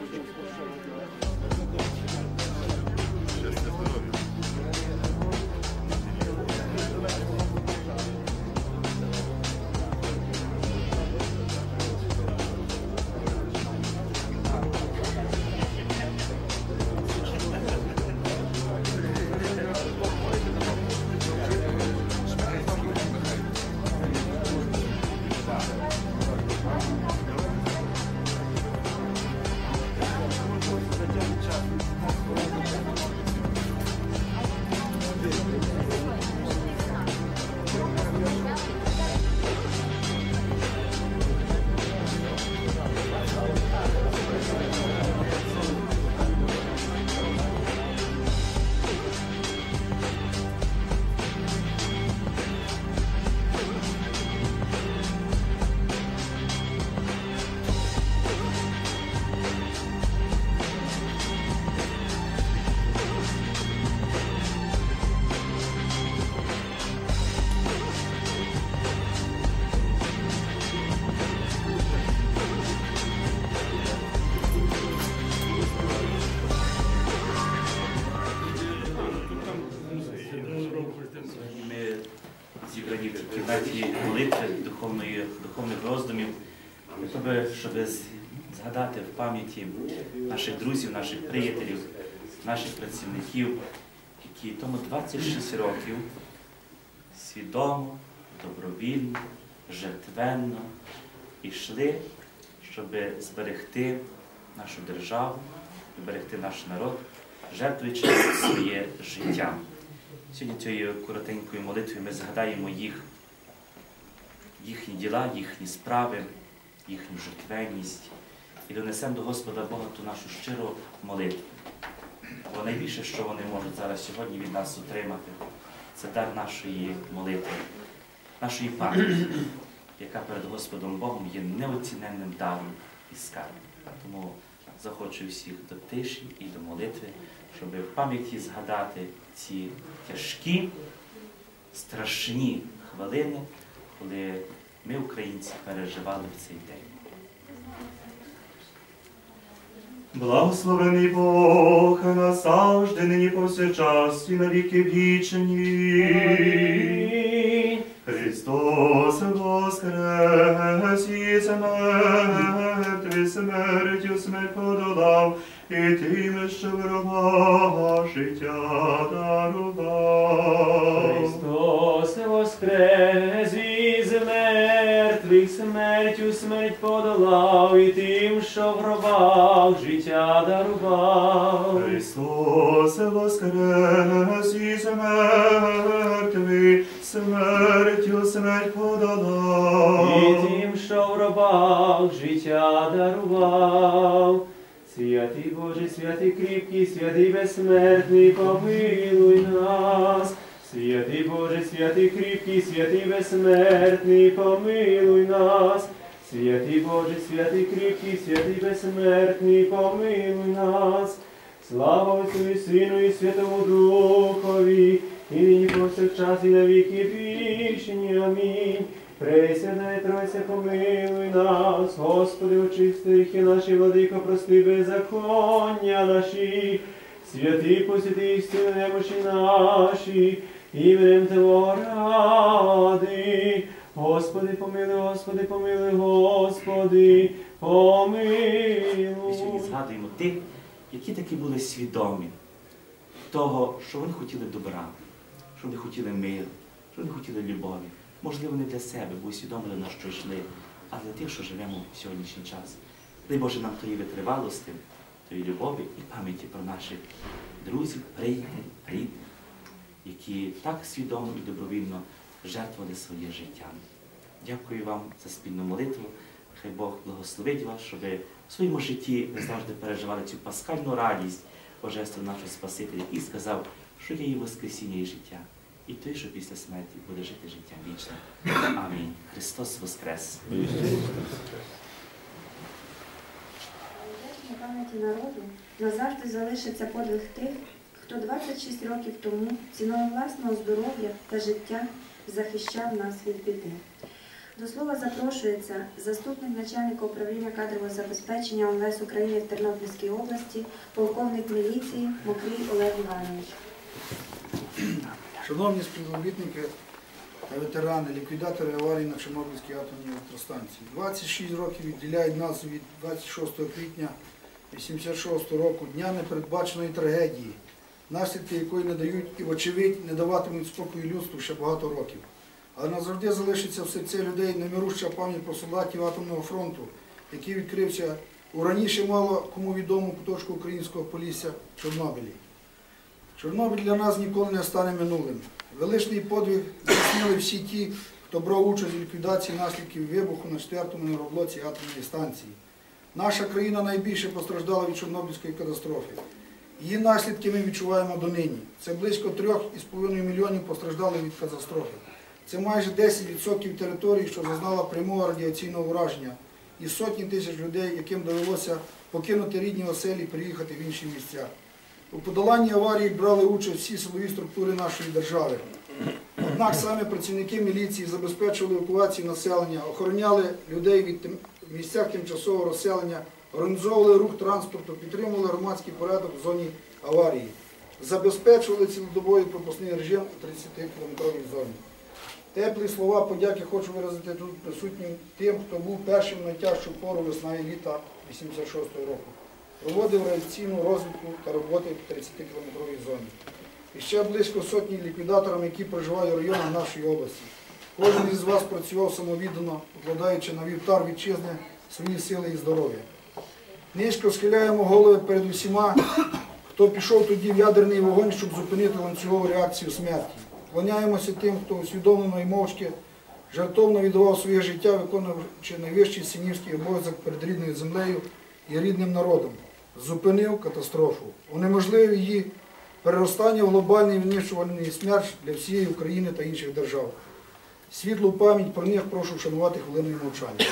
mucho por. В молитви, духовної, духовних роздумів, щоб згадати в пам'яті наших друзів, наших приятелів, наших працівників, які тому 26 років свідомо, добровільно, жертвенно йшли, щоб зберегти нашу державу, зберегти наш народ, жертвуючи своє життя. Сьогодні цією коротенькою молитвою ми згадаємо їх, їхні діла, їхні справи, їхню жертвенність і донесемо до Господа Бога ту нашу щиру молитву. Бо найбільше, що вони можуть зараз сьогодні від нас отримати, це дар нашої молитви, нашої пам'яті, яка перед Господом Богом є неоціненним даром і скарбом. Тому захочу всіх до тиші і до молитви, щоб в пам'яті згадати ці тяжкі, страшні хвилини, коли ми, українці, переживали в цей день. Благословений Бог назавжди, нині повсякчас і на віки вічні. Христос воскрес і смерть, смертю смерть подолав, і тим, що ворога життя дарував. Христос воскрес із мертвих, смертю смерть подолав, і тим, що в гробах життя дарував. Христос воскрес із мертвих, смертю смерть подолав. І тим, що в гробах життя дарував. Святий Боже, святий кріпкий, святий безсмертний, помилуй нас. Святий Боже, святий кріпкий, святий безсмертний, помилуй нас. Святий Боже, святий кріпкий, святий безсмертний, помилуй нас. Слава Отцю і Сину і Святому Духові, і нині повсякчас і на віки вічні. Амінь. Пресвятая Тройця, помилуй нас, Господи, очисти гріхи наші, владико, прости беззаконня наші, святий посвяти істину немощі наші, іменем Твого ради. Господи, помилуй, Господи, помилуй, Господи, помилуй. Ми сьогодні згадуємо тих, які таки були свідомі того, що вони хотіли добра, що вони хотіли миру, що вони хотіли любові. Можливо, не для себе, бо усвідомили на що йшли, а для тих, що живемо в сьогоднішній час. Дай Боже нам тої витривалості, тої любові і пам'яті про наших друзів, приятелів, рідних, які так свідомо і добровільно жертвували своє життя. Дякую вам за спільну молитву. Хай Бог благословить вас, щоб ви в своєму житті завжди переживали цю пасхальну радість Божества нашого Спасителя і сказав, що є і Воскресіння і життя. І той, що після смерті буде жити життям вічним. Амінь. Христос Воскрес! Пам'яті народу назавжди залишиться подвиг тих, хто 26 років тому ціною власного здоров'я та життя захищав нас від біди. До слова запрошується заступник начальника управління кадрового забезпечення МВС України в Тернопільській області, полковник міліції Мокрій Олег Іванович. Шановні співробітники та ветерани, ліквідатори аварії на Чорнобильській атомній електростанції. 26 років відділяють нас від 26 квітня 86 року, дня непередбаченої трагедії, наслідки якої не дають і, вочевидь, не даватимуть спокою людству ще багато років. Але назавжди залишиться в серці людей немируща пам'ять про солдатів атомного фронту, який відкрився у раніше мало кому відому куточку українського полісся Чорнобилі. Чорнобиль для нас ніколи не стане минулим. Величний подвиг здійснили всі ті, хто брав участь у ліквідації наслідків вибуху на 4-му енергоблоці атомної станції. Наша країна найбільше постраждала від Чорнобильської катастрофи. Її наслідки ми відчуваємо донині. Це близько 3,5 мільйонів постраждали від катастрофи. Це майже 10% території, що зазнала прямого радіаційного ураження, і сотні тисяч людей, яким довелося покинути рідні оселі і переїхати в інші місця. У подоланні аварії брали участь всі силові структури нашої держави. Однак саме працівники міліції забезпечували евакуацію населення, охороняли людей від місцях тимчасового розселення, організовували рух транспорту, підтримували громадський порядок в зоні аварії, забезпечували цілодобовий пропускний режим у 30-кілометровій зоні. Теплі слова подяки хочу виразити тут присутнім тим, хто був першим в найтяжчу пору весна літа 86-го року проводив реакційну розвідку та роботи в 30-кілометровій зоні. І ще близько сотні ліквідаторам, які проживають в районах нашої області. Кожен із вас працював самовіддано, покладаючи на вівтар вітчизни свої сили і здоров'я. Низько схиляємо голови перед усіма, хто пішов тоді в ядерний вогонь, щоб зупинити ланцюгову реакцію смерті. Клоняємося тим, хто усвідомлено і мовчки жертовно віддавав своє життя, виконуючи найвищий синівський обов'язок перед рідною землею і рідним народом зупинив катастрофу, унеможливив її переростання в глобальний винищувальний смерч для всієї України та інших держав. Світлу пам'ять про них прошу вшанувати хвилиною мовчання.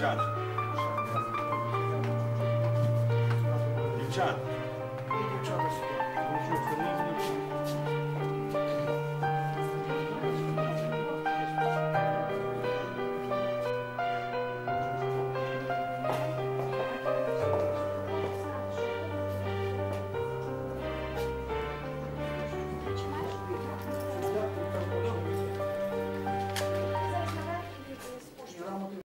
Дівчат. Дівчат. Дівчата сюди.